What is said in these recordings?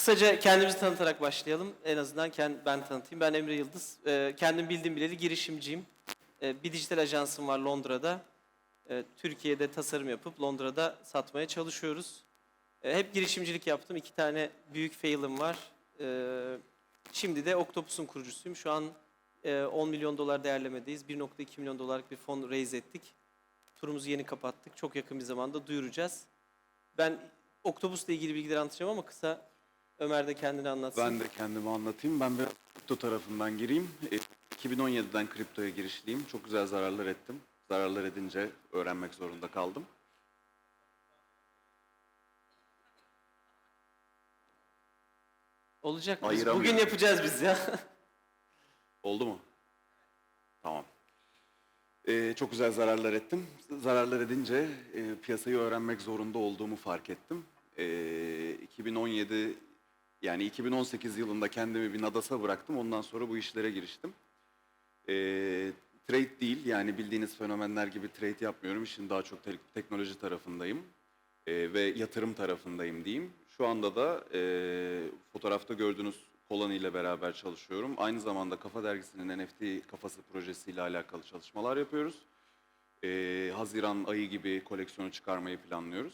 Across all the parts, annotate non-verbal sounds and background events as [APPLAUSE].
Kısaca kendimizi tanıtarak başlayalım. En azından ben tanıtayım. Ben Emre Yıldız. Ee, kendim bildiğim bileli girişimciyim. Ee, bir dijital ajansım var Londra'da. Ee, Türkiye'de tasarım yapıp Londra'da satmaya çalışıyoruz. Hep girişimcilik yaptım. İki tane büyük fail'ım var. Şimdi de Octopus'un kurucusuyum. Şu an e, 10 milyon dolar değerlemedeyiz. 1.2 milyon dolarlık bir fon raise ettik. Turumuzu yeni kapattık. Çok yakın bir zamanda duyuracağız. Ben Octopus'la ilgili bilgileri anlatacağım ama kısa Ömer de kendini anlatsın. Ben de kendimi anlatayım. Ben biraz kripto tarafından gireyim. E, 2017'den kriptoya girişliyim. Çok güzel zararlar ettim. Zararlar edince öğrenmek zorunda kaldım. Olacak mı? Biz. Bugün yapacağız biz ya. [LAUGHS] Oldu mu? Tamam. E, çok güzel zararlar ettim. Zararlar edince e, piyasayı öğrenmek zorunda olduğumu fark ettim. E, 2017 yani 2018 yılında kendimi bir Nadas'a bıraktım. Ondan sonra bu işlere giriştim. E, trade değil yani bildiğiniz fenomenler gibi trade yapmıyorum. İşin daha çok te- teknoloji tarafındayım e, ve yatırım tarafındayım diyeyim. Şu anda da e, fotoğrafta gördüğünüz Kolani ile beraber çalışıyorum. Aynı zamanda Kafa Dergisi'nin NFT kafası projesiyle alakalı çalışmalar yapıyoruz. E, Haziran ayı gibi koleksiyonu çıkarmayı planlıyoruz.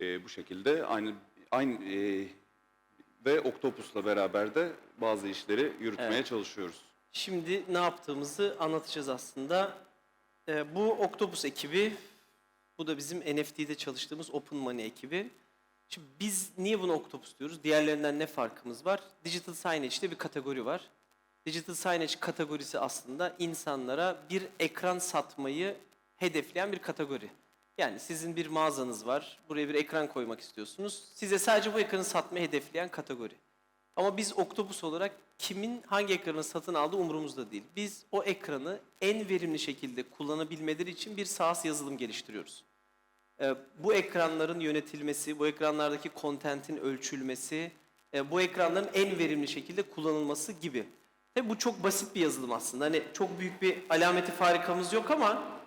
E, bu şekilde aynı aynı e, ve Octopus'la beraber de bazı işleri yürütmeye Evet. çalışıyoruz. Şimdi ne yaptığımızı anlatacağız aslında. Ee, bu Octopus ekibi, bu da bizim NFT'de çalıştığımız Open Money ekibi. Şimdi biz niye bunu Octopus diyoruz? Diğerlerinden ne farkımız var? Digital Signage'de bir kategori var. Digital Signage kategorisi aslında insanlara bir ekran satmayı hedefleyen bir kategori. Yani sizin bir mağazanız var, buraya bir ekran koymak istiyorsunuz. Size sadece bu ekranı satmayı hedefleyen kategori. Ama biz Octopus olarak kimin hangi ekranı satın aldığı umurumuzda değil. Biz o ekranı en verimli şekilde kullanabilmeleri için bir SaaS yazılım geliştiriyoruz. Ee, bu ekranların yönetilmesi, bu ekranlardaki kontentin ölçülmesi, e, bu ekranların en verimli şekilde kullanılması gibi. Tabii bu çok basit bir yazılım aslında. Hani çok büyük bir alameti farikamız yok ama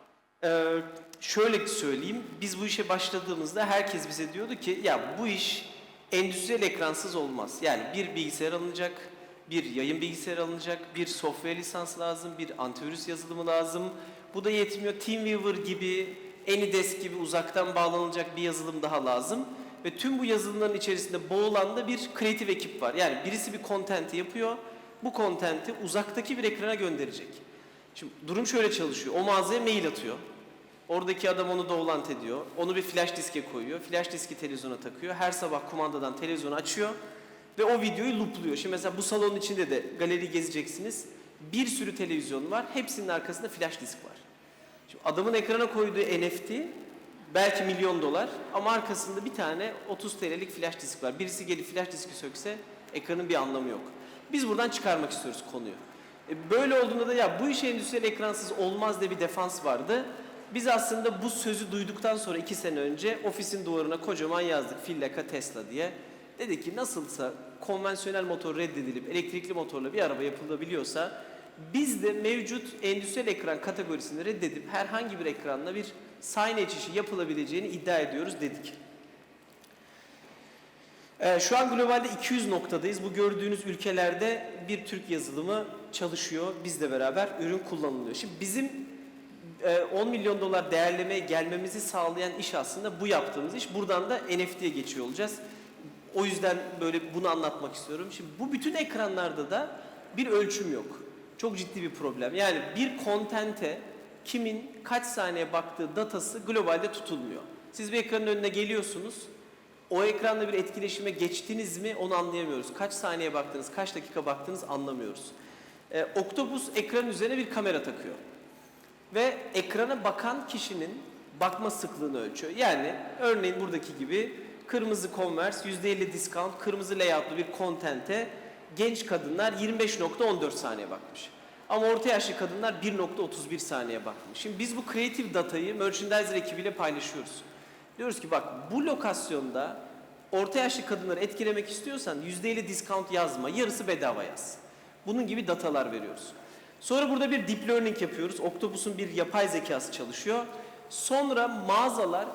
e, şöyle söyleyeyim. Biz bu işe başladığımızda herkes bize diyordu ki ya bu iş endüstriyel ekransız olmaz. Yani bir bilgisayar alınacak, bir yayın bilgisayarı alınacak, bir software lisansı lazım, bir antivirüs yazılımı lazım. Bu da yetmiyor. TeamViewer gibi, AnyDesk gibi uzaktan bağlanılacak bir yazılım daha lazım. Ve tüm bu yazılımların içerisinde boğulan da bir kreatif ekip var. Yani birisi bir content'i yapıyor, bu content'i uzaktaki bir ekrana gönderecek. Şimdi durum şöyle çalışıyor. O mağazaya mail atıyor. Oradaki adam onu dolant ediyor. Onu bir flash diske koyuyor. Flash diski televizyona takıyor. Her sabah kumandadan televizyonu açıyor ve o videoyu loopluyor. Şimdi mesela bu salonun içinde de galeri gezeceksiniz. Bir sürü televizyon var. Hepsinin arkasında flash disk var. Şimdi adamın ekrana koyduğu NFT belki milyon dolar ama arkasında bir tane 30 TL'lik flash disk var. Birisi gelip flash diski sökse ekranın bir anlamı yok. Biz buradan çıkarmak istiyoruz konuyu. E, Böyle olduğunda da ya bu iş endüstriyel ekransız olmaz diye bir defans vardı. Biz aslında bu sözü duyduktan sonra iki sene önce ofisin duvarına kocaman yazdık Fillaka Tesla diye. Dedi ki nasılsa konvansiyonel motor reddedilip elektrikli motorla bir araba yapılabiliyorsa biz de mevcut endüstriyel ekran kategorisini reddedip herhangi bir ekranla bir signage işi yapılabileceğini iddia ediyoruz dedik. Ee, şu an globalde 200 noktadayız. Bu gördüğünüz ülkelerde bir Türk yazılımı çalışıyor. Bizle beraber ürün kullanılıyor. Şimdi bizim 10 milyon dolar değerlemeye gelmemizi sağlayan iş aslında bu yaptığımız iş. Buradan da NFT'ye geçiyor olacağız. O yüzden böyle bunu anlatmak istiyorum. Şimdi bu bütün ekranlarda da bir ölçüm yok. Çok ciddi bir problem. Yani bir kontente kimin kaç saniye baktığı datası globalde tutulmuyor. Siz bir ekranın önüne geliyorsunuz. O ekranda bir etkileşime geçtiniz mi onu anlayamıyoruz. Kaç saniye baktınız, kaç dakika baktınız anlamıyoruz. Ee, Octopus ekran üzerine bir kamera takıyor. Ve ekrana bakan kişinin bakma sıklığını ölçüyor. Yani örneğin buradaki gibi kırmızı Converse %50 discount, kırmızı layoutlu bir kontente genç kadınlar 25.14 saniye bakmış. Ama orta yaşlı kadınlar 1.31 saniye bakmış. Şimdi biz bu creative datayı merchandiser ekibiyle paylaşıyoruz. Diyoruz ki bak bu lokasyonda orta yaşlı kadınları etkilemek istiyorsan %50 discount yazma, yarısı bedava yaz. Bunun gibi datalar veriyoruz. Sonra burada bir deep learning yapıyoruz. Octopus'un bir yapay zekası çalışıyor. Sonra mağazalar,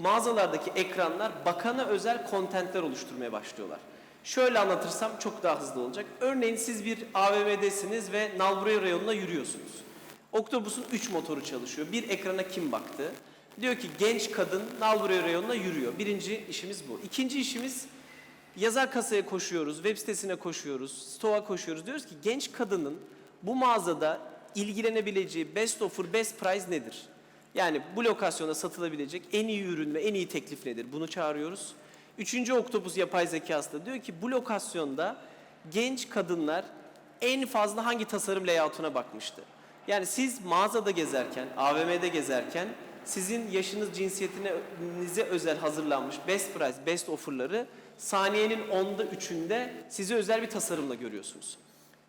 mağazalardaki ekranlar bakana özel kontentler oluşturmaya başlıyorlar. Şöyle anlatırsam çok daha hızlı olacak. Örneğin siz bir AVM'desiniz ve Nalburaya rayonuna yürüyorsunuz. Oktopus'un 3 motoru çalışıyor. Bir ekrana kim baktı? Diyor ki genç kadın Nalburaya rayonuna yürüyor. Birinci işimiz bu. İkinci işimiz yazar kasaya koşuyoruz, web sitesine koşuyoruz, stoğa koşuyoruz. Diyoruz ki genç kadının bu mağazada ilgilenebileceği best offer, best price nedir? Yani bu lokasyonda satılabilecek en iyi ürün ve en iyi teklif nedir? Bunu çağırıyoruz. Üçüncü Oktopus yapay zekası da diyor ki bu lokasyonda genç kadınlar en fazla hangi tasarım layout'una bakmıştı? Yani siz mağazada gezerken, AVM'de gezerken sizin yaşınız cinsiyetinize özel hazırlanmış best price, best offer'ları saniyenin onda üçünde size özel bir tasarımla görüyorsunuz.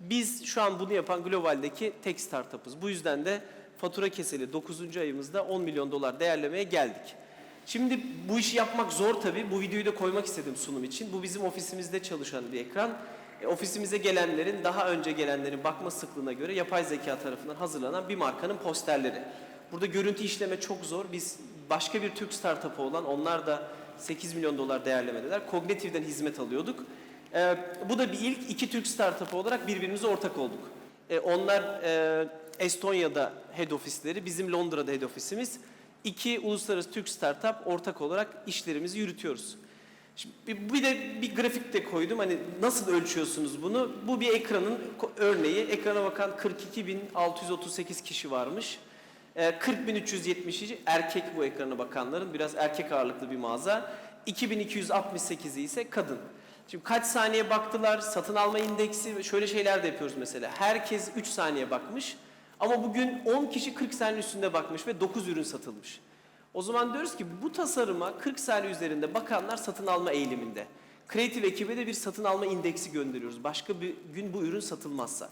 Biz şu an bunu yapan globaldeki tek startup'ız. Bu yüzden de fatura keseli 9. ayımızda 10 milyon dolar değerlemeye geldik. Şimdi bu işi yapmak zor tabii. Bu videoyu da koymak istedim sunum için. Bu bizim ofisimizde çalışan bir ekran. E, ofisimize gelenlerin, daha önce gelenlerin bakma sıklığına göre yapay zeka tarafından hazırlanan bir markanın posterleri. Burada görüntü işleme çok zor. Biz başka bir Türk startup'ı olan, onlar da 8 milyon dolar değerlemedeler. Kognitiv'den hizmet alıyorduk. E, bu da bir ilk. iki Türk startup'ı olarak birbirimize ortak olduk. E, onlar e, Estonya'da head ofisleri, bizim Londra'da head ofisimiz. İki uluslararası Türk startup ortak olarak işlerimizi yürütüyoruz. Şimdi bir- de bir grafik de koydum. Hani nasıl ölçüyorsunuz bunu? Bu bir ekranın örneği. Ekrana bakan 42.638 kişi varmış. Ee, 40.370'i erkek bu ekrana bakanların. Biraz erkek ağırlıklı bir mağaza. 2268'i ise kadın. Şimdi kaç saniye baktılar, satın alma indeksi şöyle şeyler de yapıyoruz mesela. Herkes 3 saniye bakmış ama bugün 10 kişi 40 saniye üstünde bakmış ve 9 ürün satılmış. O zaman diyoruz ki bu tasarıma 40 saniye üzerinde bakanlar satın alma eğiliminde. Kreatif ekibe de bir satın alma indeksi gönderiyoruz. Başka bir gün bu ürün satılmazsa.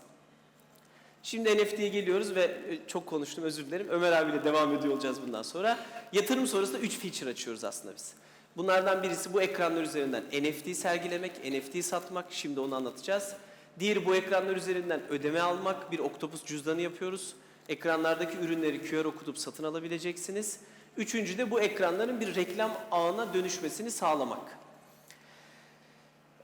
Şimdi NFT'ye geliyoruz ve e, çok konuştum özür dilerim. Ömer abiyle devam ediyor olacağız bundan sonra. Yatırım sonrasında 3 feature açıyoruz aslında biz. Bunlardan birisi bu ekranlar üzerinden NFT sergilemek, NFT satmak. Şimdi onu anlatacağız. Diğeri bu ekranlar üzerinden ödeme almak. Bir Octopus cüzdanı yapıyoruz. Ekranlardaki ürünleri QR okutup satın alabileceksiniz. Üçüncü de bu ekranların bir reklam ağına dönüşmesini sağlamak.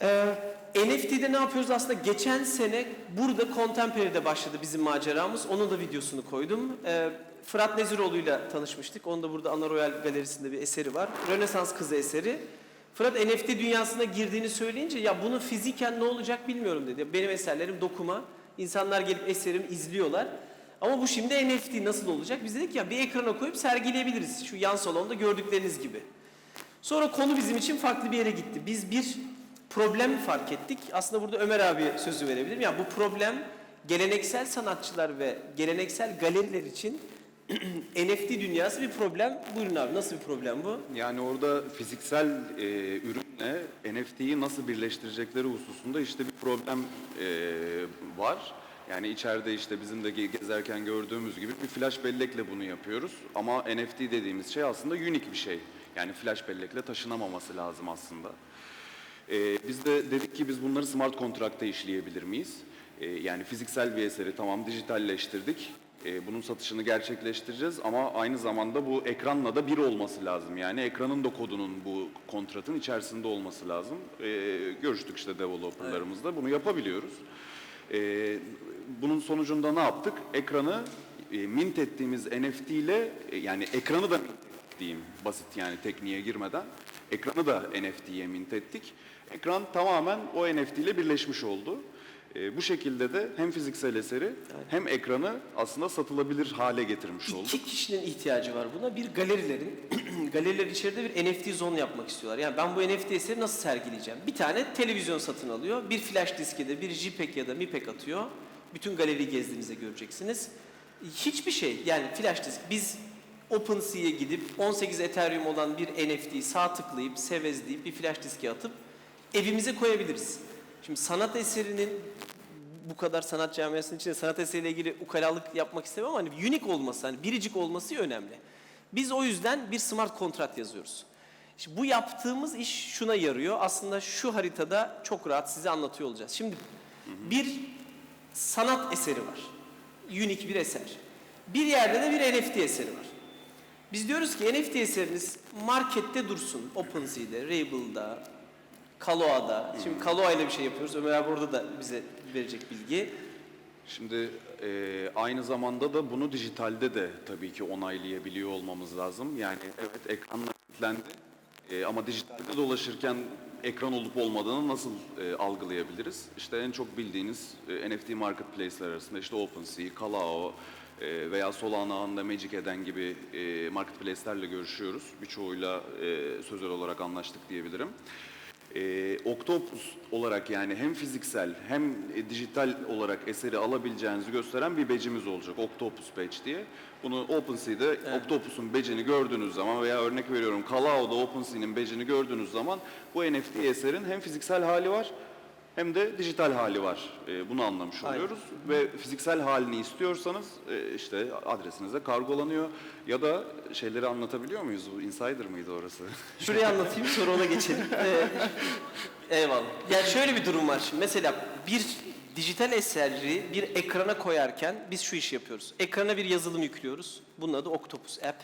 Ee, NFT'de ne yapıyoruz aslında? Geçen sene burada Contemporary'de başladı bizim maceramız. Onun da videosunu koydum. Ee, Fırat Neziroğlu'yla tanışmıştık. Onun da burada Ana Royal Galerisi'nde bir eseri var. Rönesans Kızı eseri. Fırat NFT dünyasına girdiğini söyleyince ya bunu fiziken ne olacak bilmiyorum dedi. Benim eserlerim dokuma. İnsanlar gelip eserimi izliyorlar. Ama bu şimdi NFT nasıl olacak? Biz dedik ya bir ekrana koyup sergileyebiliriz. Şu yan salonda gördükleriniz gibi. Sonra konu bizim için farklı bir yere gitti. Biz bir problem fark ettik. Aslında burada Ömer abiye sözü verebilirim. Yani bu problem geleneksel sanatçılar ve geleneksel galeriler için [CLEARS THROAT] NFT dünyası bir problem. Buyurun abi nasıl bir problem bu? Yani orada fiziksel e, ürünle NFT'yi nasıl birleştirecekleri hususunda işte bir problem e, var. Yani içeride işte bizim de ge- gezerken gördüğümüz gibi bir flash bellekle bunu yapıyoruz. Ama NFT dediğimiz şey aslında unik bir şey. Yani flash bellekle taşınamaması lazım aslında. Ee, biz de dedik ki biz bunları smart kontrakta işleyebilir miyiz? Ee, yani fiziksel bir eseri tamam dijitalleştirdik. Ee, bunun satışını gerçekleştireceğiz ama aynı zamanda bu ekranla da bir olması lazım. Yani ekranın da kodunun bu kontratın içerisinde olması lazım. Ee, görüştük işte developerlarımızla bunu yapabiliyoruz. Ee, bunun sonucunda ne yaptık? Ekranı e, mint ettiğimiz NFT ile e, yani ekranı da mint diyeyim basit yani tekniğe girmeden ekranı da NFT'ye mint ettik. Ekran tamamen o NFT ile birleşmiş oldu. Ee, bu şekilde de hem fiziksel eseri hem ekranı aslında satılabilir hale getirmiş olduk. İki kişinin ihtiyacı var buna. Bir galerilerin, [CLEARS THROAT] galeriler içeride bir NFT zone yapmak istiyorlar. Yani ben bu NFT eseri nasıl sergileyeceğim? Bir tane televizyon satın alıyor, bir flash diskede bir JPEG ya da MIPEG atıyor. Bütün galeri gezdiğinizde göreceksiniz. Hiçbir şey yani flash disk. Biz OpenSea'ya gidip 18 Ethereum olan bir NFT'yi sağ tıklayıp, sevezleyip bir flash diske atıp evimize koyabiliriz. Şimdi sanat eserinin bu kadar sanat camiasının içinde sanat eseriyle ilgili ukalalık yapmak istemem ama hani unik olması, hani biricik olması önemli. Biz o yüzden bir smart kontrat yazıyoruz. Şimdi bu yaptığımız iş şuna yarıyor. Aslında şu haritada çok rahat size anlatıyor olacağız. Şimdi bir sanat eseri var. Unik bir eser. Bir yerde de bir NFT eseri var. Biz diyoruz ki NFT eseriniz markette dursun. OpenSea'de, Rable'da, Kaloa'da. Şimdi Kaloa ile bir şey yapıyoruz. Ömer abi orada da bize verecek bilgi. Şimdi e, aynı zamanda da bunu dijitalde de tabii ki onaylayabiliyor olmamız lazım. Yani evet ekranla kilitlendi E, ama dijitalde dolaşırken ekran olup olmadığını nasıl e, algılayabiliriz? İşte en çok bildiğiniz e, NFT marketplace'ler arasında işte OpenSea, Kalao e, veya Solana ağında Magic Eden gibi e, marketplace'lerle görüşüyoruz. Birçoğuyla e, sözel olarak anlaştık diyebilirim. Ee, Octopus olarak yani hem fiziksel hem e, dijital olarak eseri alabileceğinizi gösteren bir becimiz olacak. Octopus Badge diye. Bunu OpenSea'de Octopus'un badge'ini gördüğünüz zaman veya örnek veriyorum Kalao'da OpenSea'nin badge'ini gördüğünüz zaman bu NFT eserin hem fiziksel hali var hem de dijital hali var. Ee, bunu anlamış Aynen. oluyoruz. Ve fiziksel halini istiyorsanız e, işte adresinize kargolanıyor. Ya da şeyleri anlatabiliyor muyuz? Bu insider mıydı orası? [LAUGHS] Şurayı anlatayım sonra ona geçelim. [LAUGHS] Ee, eyvallah. Yani şöyle bir durum var şimdi. Mesela bir dijital eseri bir ekrana koyarken biz şu işi yapıyoruz. Ekrana bir yazılım yüklüyoruz. Bunun adı Octopus App.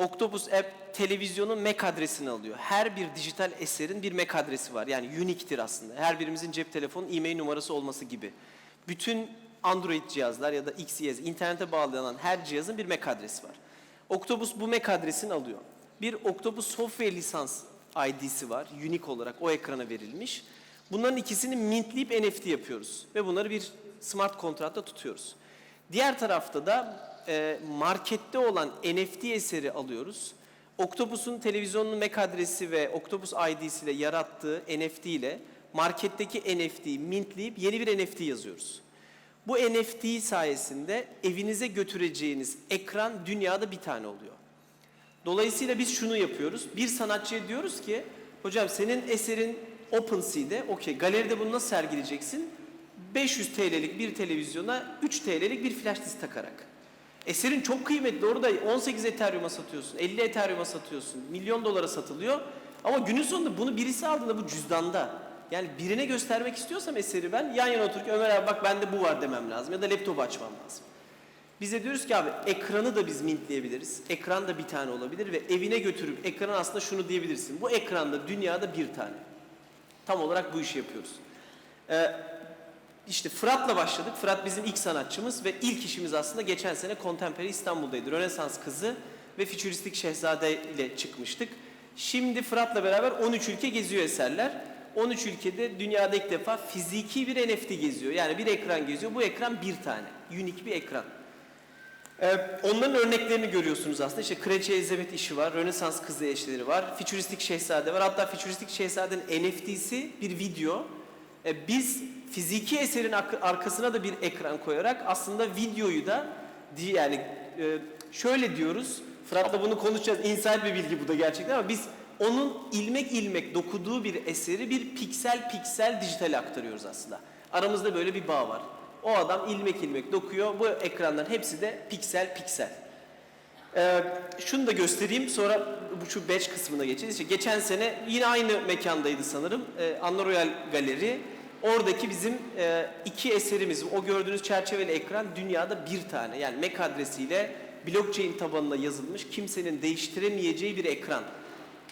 Octopus App televizyonun MAC adresini alıyor. Her bir dijital eserin bir MAC adresi var. Yani unique'tir aslında. Her birimizin cep telefonu e-mail numarası olması gibi. Bütün Android cihazlar ya da XYZ internete bağlanan her cihazın bir MAC adresi var. Octopus bu MAC adresini alıyor. Bir Octopus software lisans ID'si var. Unique olarak o ekrana verilmiş. Bunların ikisini mintleyip NFT yapıyoruz. Ve bunları bir smart kontratta tutuyoruz. Diğer tarafta da e, markette olan NFT eseri alıyoruz. Octopus'un televizyonun MAC adresi ve Octopus ID'siyle yarattığı NFT ile marketteki NFT'yi mintleyip yeni bir NFT yazıyoruz. Bu NFT sayesinde evinize götüreceğiniz ekran dünyada bir tane oluyor. Dolayısıyla biz şunu yapıyoruz. Bir sanatçıya diyoruz ki, hocam senin eserin OpenSea'de, okey galeride bunu nasıl sergileyeceksin? 500 TL'lik bir televizyona 3 TL'lik bir flash disk takarak. Eserin çok kıymetli. Orada 18 Ethereum'a satıyorsun, 50 Ethereum'a satıyorsun, milyon dolara satılıyor. Ama günün sonunda bunu birisi aldığında bu cüzdanda. Yani birine göstermek istiyorsam eseri ben yan yana oturup Ömer abi bak bende bu var demem lazım ya da laptopu açmam lazım. Biz de diyoruz ki abi ekranı da biz mintleyebiliriz. Ekran da bir tane olabilir ve evine götürüp ekran aslında şunu diyebilirsin. Bu ekranda dünyada bir tane. Tam olarak bu işi yapıyoruz. Ee, işte Fırat'la başladık. Fırat bizim ilk sanatçımız ve ilk işimiz aslında geçen sene Contemporary İstanbul'daydı. Rönesans Kızı ve Fütüristik Şehzade ile çıkmıştık. Şimdi Fırat'la beraber 13 ülke geziyor eserler. 13 ülkede dünyada ilk defa fiziki bir NFT geziyor. Yani bir ekran geziyor. Bu ekran bir tane. Unik bir ekran. Ee, onların örneklerini görüyorsunuz aslında. İşte Kraliçe Elizabeth işi var, Rönesans kızı eşleri var, Fütüristik Şehzade var. Hatta Fütüristik Şehzade'nin NFT'si bir video. Ee, biz fiziki eserin arkasına da bir ekran koyarak aslında videoyu da yani e, şöyle diyoruz. Fırat'la bunu konuşacağız. İnsel bir bilgi bu da gerçekten ama biz onun ilmek ilmek dokuduğu bir eseri bir piksel piksel dijitale aktarıyoruz aslında. Aramızda böyle bir bağ var. O adam ilmek ilmek dokuyor. Bu ekranların hepsi de piksel piksel. Ee, şunu da göstereyim sonra bu şu badge kısmına geçeceğiz. İşte geçen sene yine aynı mekandaydı sanırım. Ee, Anna Royal Galeri. Oradaki bizim e, iki eserimiz. O gördüğünüz çerçeveli ekran dünyada bir tane. Yani MAC adresiyle blockchain tabanına yazılmış kimsenin değiştiremeyeceği bir ekran.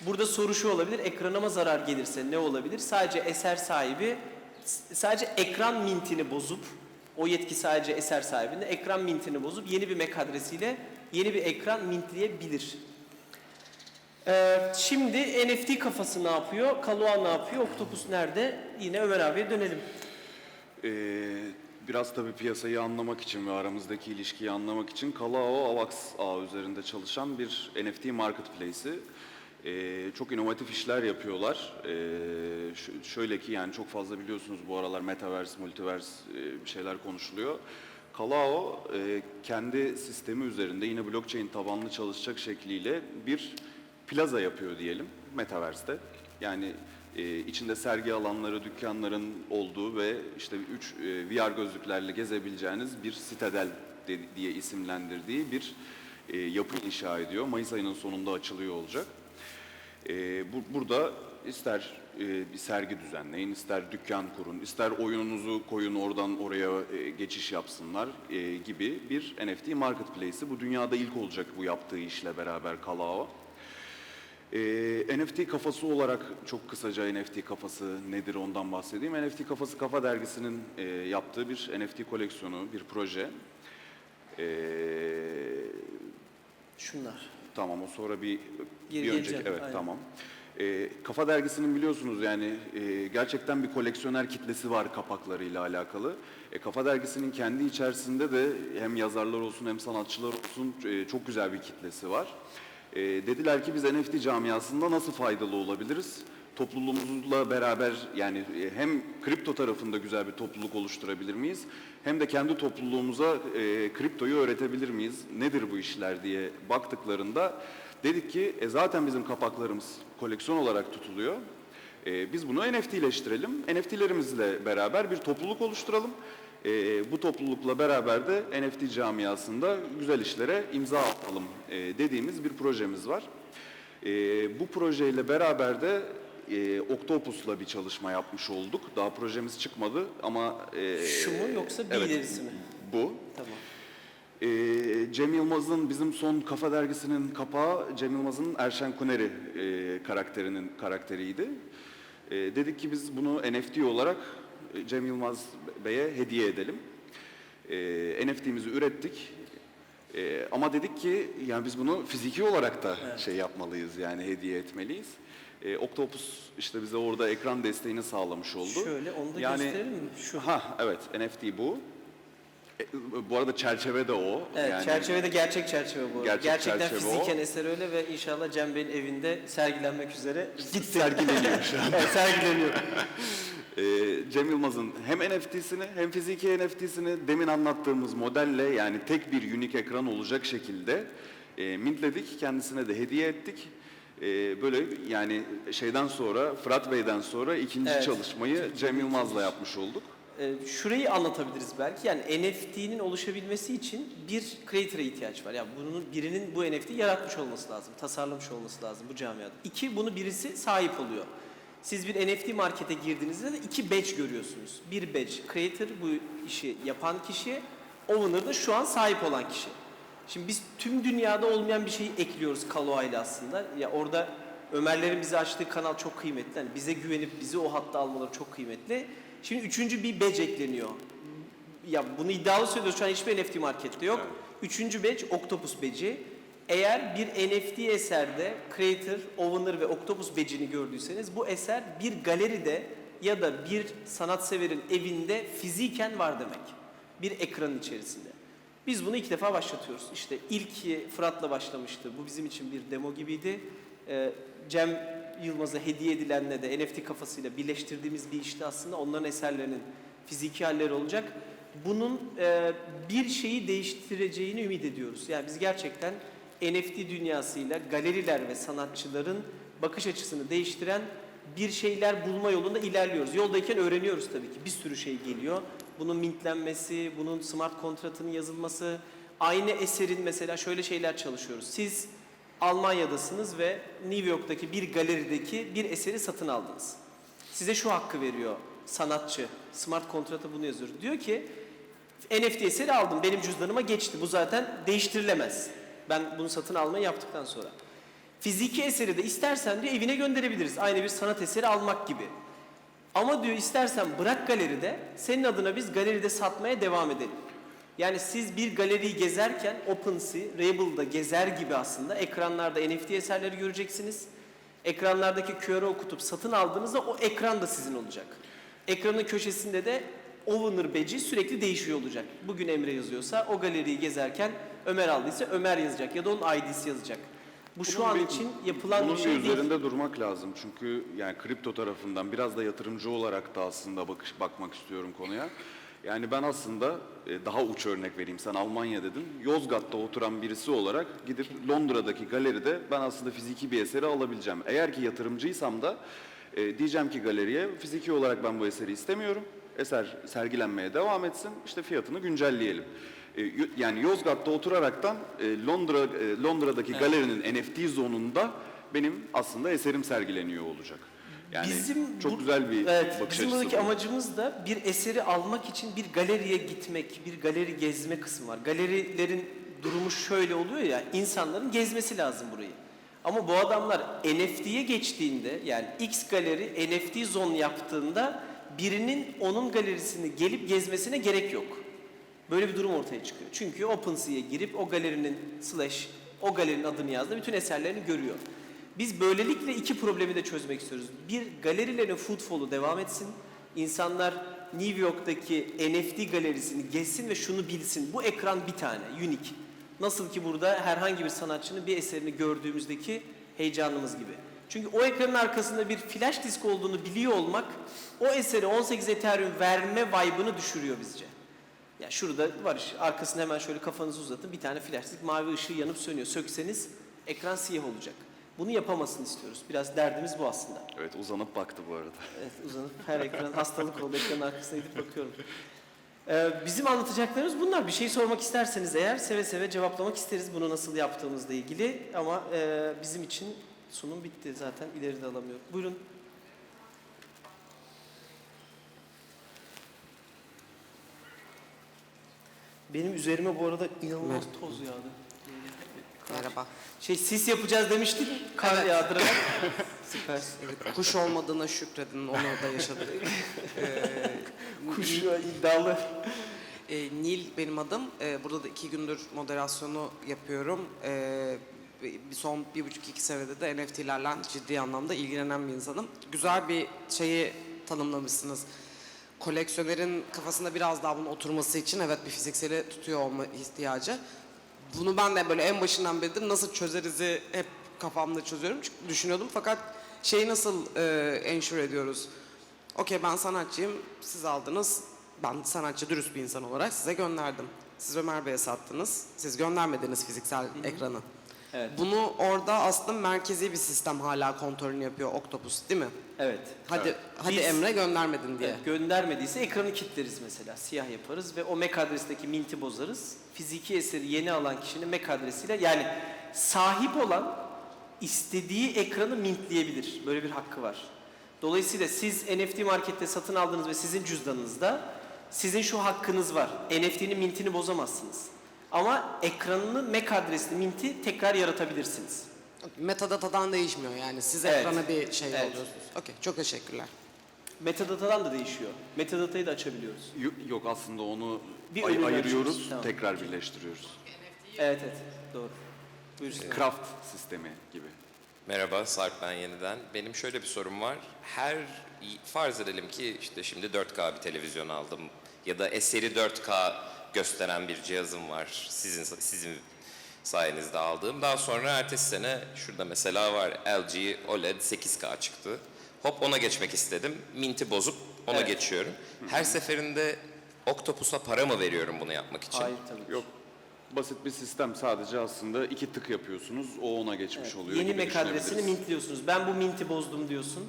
Burada soru şu olabilir. Ekranıma zarar gelirse ne olabilir? Sadece eser sahibi sadece ekran mintini bozup o yetki sadece eser sahibinde ekran mintini bozup yeni bir MAC adresiyle yeni bir ekran mintleyebilir. Ee, şimdi NFT kafası ne yapıyor? Kalua ne yapıyor? Octopus nerede? Yine Ömer abiye dönelim. Ee, biraz tabii piyasayı anlamak için ve aramızdaki ilişkiyi anlamak için Kalao Avax ağı üzerinde çalışan bir NFT marketplace'i. Ee, çok inovatif işler yapıyorlar. Ee, şöyle ki yani çok fazla biliyorsunuz bu aralar metaverse, multiverse e, bir şeyler konuşuluyor. Kalao e, kendi sistemi üzerinde yine blockchain tabanlı çalışacak şekliyle bir plaza yapıyor diyelim metaverse'te. Yani e, içinde sergi alanları, dükkanların olduğu ve işte üç e, VR gözlüklerle gezebileceğiniz bir sitadel de- diye isimlendirdiği bir e, yapı inşa ediyor. Mayıs ayının sonunda açılıyor olacak. E, bu, burada ister e, bir sergi düzenleyin, ister dükkan kurun, ister oyununuzu koyun oradan oraya e, geçiş yapsınlar e, gibi bir NFT marketplace'i. Bu dünyada ilk olacak bu yaptığı işle beraber Kalao. Ee, NFT kafası olarak çok kısaca NFT kafası nedir ondan bahsedeyim. NFT kafası Kafa Dergisi'nin e, yaptığı bir NFT koleksiyonu, bir proje. Ee, Şunlar. tamam o sonra bir, Geri bir önceki geleceğim, evet aynen. tamam. Ee, Kafa Dergisi'nin biliyorsunuz yani e, gerçekten bir koleksiyoner kitlesi var kapaklarıyla alakalı. E, Kafa Dergisi'nin kendi içerisinde de hem yazarlar olsun hem sanatçılar olsun e, çok güzel bir kitlesi var. E, dediler ki biz NFT camiasında nasıl faydalı olabiliriz? Topluluğumuzla beraber yani e, hem kripto tarafında güzel bir topluluk oluşturabilir miyiz? Hem de kendi topluluğumuza e, kriptoyu öğretebilir miyiz? Nedir bu işler diye baktıklarında dedik ki e, zaten bizim kapaklarımız koleksiyon olarak tutuluyor. E, biz bunu NFT'leştirelim. NFT'lerimizle beraber bir topluluk oluşturalım. E, bu toplulukla beraber de NFT camiasında güzel işlere imza atalım e, dediğimiz bir projemiz var. E, bu projeyle beraber de e, Octopus'la bir çalışma yapmış olduk. Daha projemiz çıkmadı ama... e, Şu mu yoksa bir evet, ilerisi mi? Bu. Tamam. Ee, Cem Yılmaz'ın bizim son Kafa Dergisi'nin kapağı Cem Yılmaz'ın Erşen Kuneri e, karakterinin karakteriydi. E, dedik ki biz bunu NFT olarak e, Cem Yılmaz Bey'e hediye edelim. E, NFT'mizi ürettik. E, ama dedik ki yani biz bunu fiziki olarak da şey yapmalıyız yani hediye etmeliyiz. E, Octopus işte bize orada ekran desteğini sağlamış oldu. Şöyle onu da Yani- gösterelim mi? Şu. Ha evet NFT bu. E, bu arada çerçeve de o. Evet, Yani- çerçevede gerçek çerçeve bu. Gerçek Gerçekten çerçeve fiziken o. eser öyle ve inşallah Cem Bey'in evinde sergilenmek üzere gitti. sergileniyor şu an. evet, sergileniyor. Ee, [LAUGHS] Cem Yılmaz'ın hem NFT'sini hem fiziki NFT'sini demin anlattığımız modelle yani tek bir unique ekran olacak şekilde e, mintledik. Kendisine de hediye ettik. E, böyle yani şeyden sonra Fırat Bey'den sonra ikinci Evet. çalışmayı Cem Yılmaz'la yapmış olduk. Ee, şurayı anlatabiliriz belki. Yani NFT'nin oluşabilmesi için bir creator'a ihtiyaç var. Yani bunun birinin bu NFT'yi yaratmış olması lazım, tasarlamış olması lazım bu camiada. İki, bunu birisi sahip oluyor. Siz bir NFT markete girdiğinizde de iki badge görüyorsunuz. Bir badge creator bu işi yapan kişi, owner da şu an sahip olan kişi. Şimdi biz tüm dünyada olmayan bir şeyi ekliyoruz Kaloa ile aslında. Ya orada Ömerlerin bize açtığı kanal çok kıymetli. Yani bize güvenip bizi o hatta almaları çok kıymetli. Şimdi üçüncü bir badge ekleniyor. Ya bunu iddialı söylüyoruz şu an hiçbir NFT markette yok. Üçüncü badge Octopus badge'i. Eğer bir NFT eserde Creator, Owner ve Octopus badge'ini gördüyseniz bu eser bir galeride ya da bir sanatseverin evinde fiziken var demek. Bir ekranın içerisinde. Biz bunu ilk defa başlatıyoruz. İşte ilk Fırat'la başlamıştı. Bu bizim için bir demo gibiydi. Ee, Cem Yılmaz'a hediye edilenle de NFT kafasıyla birleştirdiğimiz bir işte aslında onların eserlerinin fiziki halleri olacak. Bunun e, bir şeyi değiştireceğini ümit ediyoruz. Yani biz gerçekten NFT dünyasıyla galeriler ve sanatçıların bakış açısını değiştiren bir şeyler bulma yolunda ilerliyoruz. Yoldayken öğreniyoruz tabii ki. Bir sürü şey geliyor. Bunun mintlenmesi, bunun smart kontratının yazılması, aynı eserin mesela şöyle şeyler çalışıyoruz. Siz Almanya'dasınız ve New York'taki bir galerideki bir eseri satın aldınız. Size şu hakkı veriyor sanatçı. Smart kontratı bunu yazıyor. Diyor ki NFT eseri aldım benim cüzdanıma geçti. Bu zaten değiştirilemez. Ben bunu satın almayı yaptıktan sonra. Fiziki eseri de istersen diyor evine gönderebiliriz. Aynı bir sanat eseri almak gibi. Ama diyor istersen bırak galeride, senin adına biz galeride satmaya devam edelim. Yani siz bir galeriyi gezerken OpenSea, Rebel'da gezer gibi aslında ekranlarda NFT eserleri göreceksiniz. Ekranlardaki QR'ı okutup satın aldığınızda o ekran da sizin olacak. Ekranın köşesinde de owner badge'i sürekli değişiyor olacak. Bugün Emre yazıyorsa o galeriyi gezerken Ömer aldıysa Ömer yazacak ya da onun ID'si yazacak. Bu şu Bunun an bir- için yapılan bunun bir şey değil. üzerinde durmak lazım. Çünkü yani kripto tarafından biraz da yatırımcı olarak da aslında bakış bakmak istiyorum konuya. Yani ben aslında e, daha uç örnek vereyim. Sen Almanya dedin. Yozgat'ta oturan birisi olarak gidip Londra'daki galeride ben aslında fiziki bir eseri alabileceğim. Eğer ki yatırımcıysam da e, diyeceğim ki galeriye fiziki olarak ben bu eseri istemiyorum. Eser sergilenmeye devam etsin. İşte fiyatını güncelleyelim. E, Yani Yozgat'ta oturaraktan e, Londra e, Londra'daki galerinin NFT zonunda benim aslında eserim sergileniyor olacak. Yani Bizim çok bu- güzel bir evet, bakış bizim buradaki bu. amacımız da bir eseri almak için bir galeriye gitmek, bir galeri gezme kısmı var. Galerilerin durumu şöyle oluyor ya, insanların gezmesi lazım burayı. Ama bu adamlar NFT'ye geçtiğinde yani X galeri NFT zone yaptığında birinin onun galerisini gelip gezmesine gerek yok. Böyle bir durum ortaya çıkıyor. Çünkü OpenSea'ya girip o galerinin slash o galerinin adını yazdı bütün eserlerini görüyor. Biz böylelikle iki problemi de çözmek istiyoruz. Bir galerilerin footfall'u devam etsin. İnsanlar New York'taki NFT galerisini gezsin ve şunu bilsin. Bu ekran bir tane, unique. Nasıl ki burada herhangi bir sanatçının bir eserini gördüğümüzdeki heyecanımız gibi. Çünkü o ekranın arkasında bir flash disk olduğunu biliyor olmak o eseri 18 Ethereum verme vibe'ını düşürüyor bizce. Ya şurada var işte arkasına hemen şöyle kafanızı uzatın bir tane flash disk mavi ışığı yanıp sönüyor. Sökseniz ekran siyah olacak. Bunu yapamasını istiyoruz. Biraz derdimiz bu aslında. Evet uzanıp baktı bu arada. Evet uzanıp her ekran hastalık oldu ekranın arkasına gidip bakıyorum. Ee, bizim anlatacaklarımız bunlar. Bir şey sormak isterseniz eğer seve seve cevaplamak isteriz bunu nasıl yaptığımızla ilgili. Ama e, bizim için sunum bitti zaten ileride alamıyorum. Buyurun. Benim üzerime bu arada inanılmaz toz yağdı. Merhaba. Şey sis yapacağız demiştik. Kar Evet. yağdırarak. [LAUGHS] Süpersin. Evet, kuş olmadığına şükredin, onu da yaşadık. [LAUGHS] Ee, Kuş iddialı. e, Nil benim adım. Ee, burada da iki gündür moderasyonu yapıyorum. Bir son bir buçuk iki senede de NFT'lerle ciddi anlamda ilgilenen bir insanım. Güzel bir şeyi tanımlamışsınız. Koleksiyonerin kafasında biraz daha bunun oturması için evet bir fizikseli tutuyor olma ihtiyacı. Bunu ben de böyle en başından beridir nasıl çözerizi hep kafamda çözüyorum çünkü düşünüyordum fakat şeyi nasıl e, ensure ediyoruz? Okey ben sanatçıyım, siz aldınız. Ben sanatçı, dürüst bir insan olarak size gönderdim. Siz Ömer Bey'e sattınız. Siz göndermediniz fiziksel ekranı. Evet. Bunu orada aslında merkezi bir sistem hala kontrolünü yapıyor Octopus değil mi? Evet. Hadi hadi Biz- Emre göndermedin diye. Evet, göndermediyse ekranı kilitleriz mesela. Siyah yaparız ve o MAC adresteki minti bozarız. Fiziki eseri yeni alan kişinin MAC adresiyle yani sahip olan istediği ekranı mintleyebilir. Böyle bir hakkı var. Dolayısıyla siz NFT markette satın aldınız ve sizin cüzdanınızda sizin şu hakkınız var. NFT'nin mintini bozamazsınız. Ama ekranını MAC adresli minti tekrar yaratabilirsiniz. Metadatadan değişmiyor yani. Siz Evet. ekrana bir şey Evet. alıyorsunuz. Okey çok teşekkürler. Metadatadan da değişiyor. Metadatayı da açabiliyoruz. Yo- Yok aslında onu Bir ay- ayırıyoruz, açıyoruz, tamam. tekrar birleştiriyoruz. Evet evet doğru. Buyursun. Craft sistemi gibi. Merhaba Sarp ben yeniden. Benim şöyle bir sorum var. Her farz edelim ki işte şimdi 4K bir televizyon aldım ya da eseri 4K gösteren bir cihazım var. Sizin sizin sayenizde aldığım. Daha sonra ertesi sene şurada mesela var LG OLED 8K çıktı. Hop ona geçmek istedim. Minti bozup ona Evet. geçiyorum. Her seferinde Octopus'a para mı veriyorum bunu yapmak için? Hayır tabii ki. Yok. Basit bir sistem sadece aslında iki tık yapıyorsunuz, o ona geçmiş oluyor Yeni MAC adresini mintliyorsunuz. Ben bu minti bozdum diyorsun.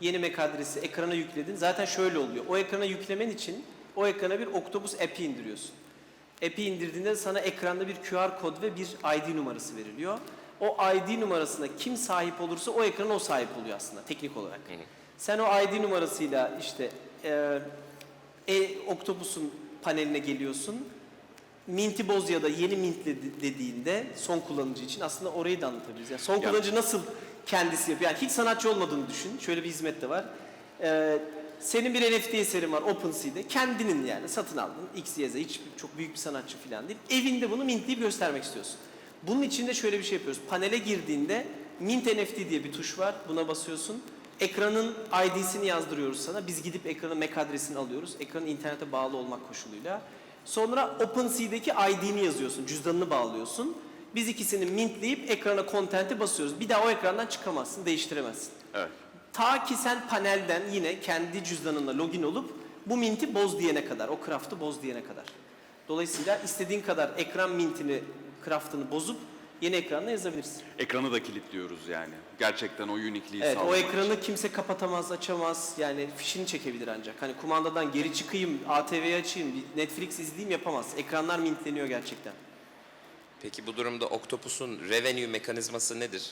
Yeni MAC adresi ekrana yükledin. Zaten şöyle oluyor. O ekrana yüklemen için o ekrana bir Octopus app'i indiriyorsun. App'i indirdiğinde sana ekranda bir QR kod ve bir ID numarası veriliyor. O ID numarasına kim sahip olursa o ekrana o sahip oluyor aslında teknik olarak. Sen o ID numarasıyla işte e, e, Octopus'un paneline geliyorsun. Minti boz ya da yeni mintle de- dediğinde son kullanıcı için aslında orayı da anlatabiliriz. Yani son kullanıcı nasıl kendisi yapıyor? Yani hiç sanatçı olmadığını düşün. Şöyle bir hizmet de var. Ee, senin bir NFT eserin var OpenSea'de. Kendinin yani satın aldın. X, Y, Z. Hiç çok büyük bir sanatçı falan değil. Evinde bunu mintleyip göstermek istiyorsun. Bunun için de şöyle bir şey yapıyoruz. Panele girdiğinde Mint NFT diye bir tuş var. Buna basıyorsun. Ekranın ID'sini yazdırıyoruz sana. Biz gidip ekranın MAC adresini alıyoruz. Ekranın internete bağlı olmak koşuluyla. Sonra OpenSea'deki ID'ni yazıyorsun. Cüzdanını bağlıyorsun. Biz ikisini mintleyip ekrana content'i basıyoruz. Bir daha o ekrandan çıkamazsın, değiştiremezsin. Evet. Ta ki sen panelden yine kendi cüzdanınla login olup bu minti boz diyene kadar, o craft'ı boz diyene kadar. Dolayısıyla istediğin kadar ekran mintini, craft'ını bozup yeni ekranla yazabilirsin. Ekranı da kilitliyoruz yani. Gerçekten o unikliği Evet, o sağlamak için. ekranı kimse kapatamaz, açamaz. Yani fişini çekebilir ancak. Hani kumandadan geri çıkayım, ATV'yi açayım, bir Netflix izleyeyim yapamaz. Ekranlar mintleniyor gerçekten. Peki bu durumda Octopus'un revenue mekanizması nedir?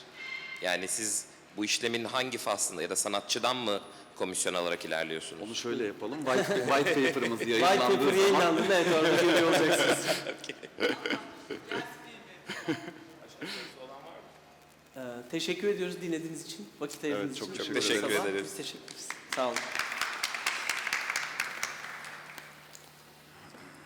Yani siz bu işlemin hangi faslında ya da sanatçıdan mı komisyon alarak ilerliyorsunuz? Onu şöyle yapalım. White, white paper'ımız White yayınlandığı Paper zaman yayınlandığında evet orada görüyor olacaksınız. [LAUGHS] [LAUGHS] Ee, Teşekkür ediyoruz dinlediğiniz için. Vakit ayırdığınız çok için. teşekkür Çok teşekkür Sabah. ederiz. Biz teşekkür ederiz. Sağ olun.